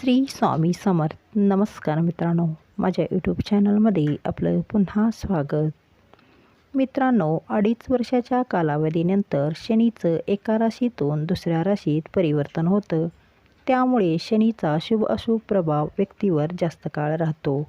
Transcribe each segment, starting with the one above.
श्री स्वामी समर्थ. नमस्कार मित्रांनो. माझ्या यूट्यूब चॅनलमध्ये आपलं पुन्हा स्वागत. मित्रांनो अडीच वर्षाच्या कालावधीनंतर शनीचं एका राशीतून दुसऱ्या राशीत परिवर्तन होतं. त्यामुळे शनीचा शुभ अशुभ प्रभाव व्यक्तीवर जास्त काळ राहतो.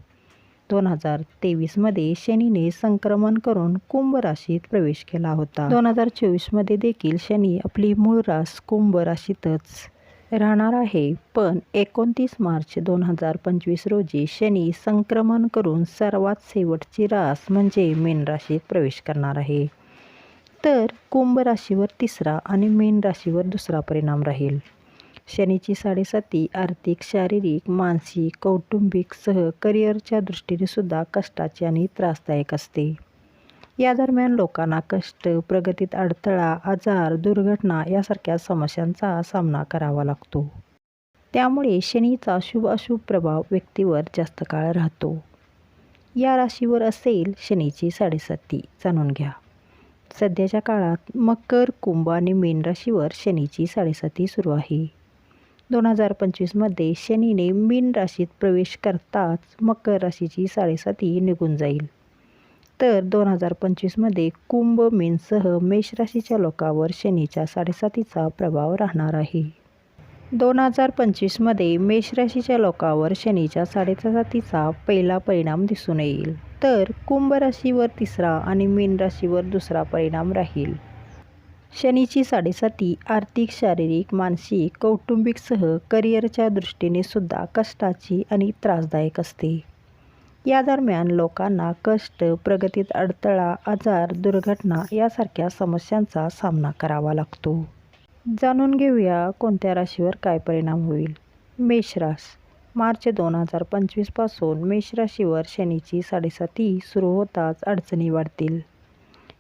दोन हजार तेवीसमध्ये शनीने संक्रमण करून कुंभ राशीत प्रवेश केला होता. दोन हजार चोवीसमध्ये देखील शनी आपली मूळ रास कुंभ राशीतच राहणार आहे. पण एकोणतीस मार्च दोन हजार पंचवीस रोजी शनी संक्रमण करून सर्वात शेवटची रास म्हणजे मीन राशीत प्रवेश करणार आहे. तर कुंभ राशीवर तिसरा आणि मीन राशीवर दुसरा परिणाम राहील. शनीची साडेसाती आर्थिक शारीरिक मानसिक कौटुंबिक सह करिअरच्या दृष्टीने सुद्धा कष्टाची आणि त्रासदायक असते. या दरम्यान लोकांना कष्ट प्रगतीत अडथळा आजार दुर्घटना यासारख्या समस्यांचा सामना करावा लागतो. त्यामुळे शनीचा शुभ अशुभ प्रभाव व्यक्तीवर जास्त काळ राहतो. या राशीवर असेल शनीची साडेसाती. जाणून घ्या. सध्याच्या काळात मकर कुंभ आणि मीन राशीवर शनीची साडेसाती सुरू आहे. दोन हजार पंचवीसमध्ये शनीने मीन राशीत प्रवेश करताच मकर राशीची साडेसाती निघून जाईल. तर दोन हजार पंचवीसमध्ये कुंभ मीनसह मेष राशीच्या लोकांवर शनीच्या साडेसातीचा प्रभाव राहणार आहे. दोन हजार पंचवीसमध्ये मेष राशीच्या लोकांवर शनीच्या साडेसातीचा पहिला परिणाम दिसून येईल. तर कुंभ राशीवर तिसरा आणि मीन राशीवर दुसरा परिणाम राहील. शनीची साडेसाती आर्थिक शारीरिक मानसिक कौटुंबिकसह करिअरच्या दृष्टीने सुद्धा कष्टाची आणि त्रासदायक असते. या दरम्यान लोकांना कष्ट प्रगतीत अडथळा आजार दुर्घटना यासारख्या समस्यांचा सामना करावा लागतो. जाणून घेऊया कोणत्या राशीवर काय परिणाम होईल. मेषरास मार्च दोन हजार पंचवीसपासून मेषराशीवर शनीची साडेसाती सुरू होताच अडचणी वाढतील.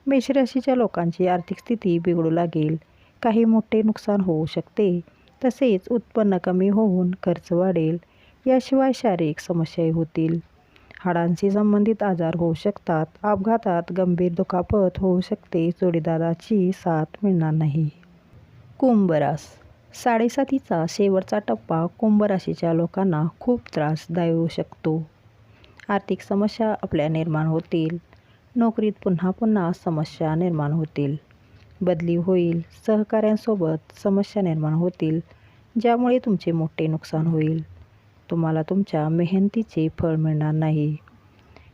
मेषराशीच्या लोकांची आर्थिक स्थिती बिघडू लागेल. काही मोठे नुकसान होऊ शकते. तसेच उत्पन्न कमी होऊन खर्च वाढेल. याशिवाय शारीरिक समस्याही होतील. हाडांशी संबंधित आजार होऊ शकतात. अपघातात गंभीर दुखापत होऊ शकते. जोडीदाराची साथ मिळणार नाही. कुंभ रास साडेसातीचा शेवटचा टप्पा कुंभ राशीच्या लोकांना खूप त्रासदायी होऊ शकतो. आर्थिक समस्या आपल्या निर्माण होतील. नोकरीत पुन्हा पुन्हा समस्या निर्माण होतील. बदली होईल. सहकाऱ्यांसोबत समस्या निर्माण होतील. ज्यामुळे तुमचे मोठे नुकसान होईल. तुम्हाला तुमच्या मेहनतीचे फळ मिळणार नाही.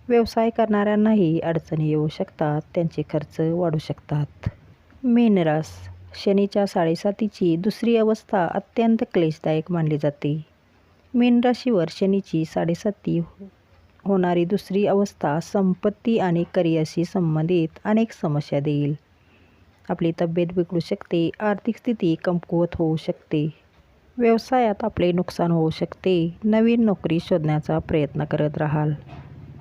व्यवसाय करणाऱ्यांनाही अडचणी येऊ शकतात त्यांचे खर्च वाढू शकतात. मेनरास शनीच्या साडेसातीची दुसरी अवस्था अत्यंत क्लेशदायक मानली जाते. मीन राशीवर शनीची साडेसाती होणारी दुसरी अवस्था संपत्ती आणि करिअरशी संबंधित अनेक समस्या देईल. आपली तब्येत बिघडू शकते आर्थिक स्थिती कमकुवत होऊ शकते. व्यवसायात आपले नुकसान होऊ शकते. नवीन नोकरी शोधण्याचा प्रयत्न करत राहाल.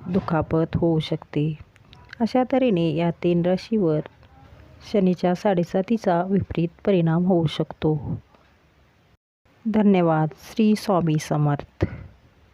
दुखापत होऊ शकते. अशा तऱ्हेने या तीन राशीवर शनीच्या साडेसातीचा विपरीत परिणाम होऊ शकतो. धन्यवाद. श्री स्वामी समर्थ.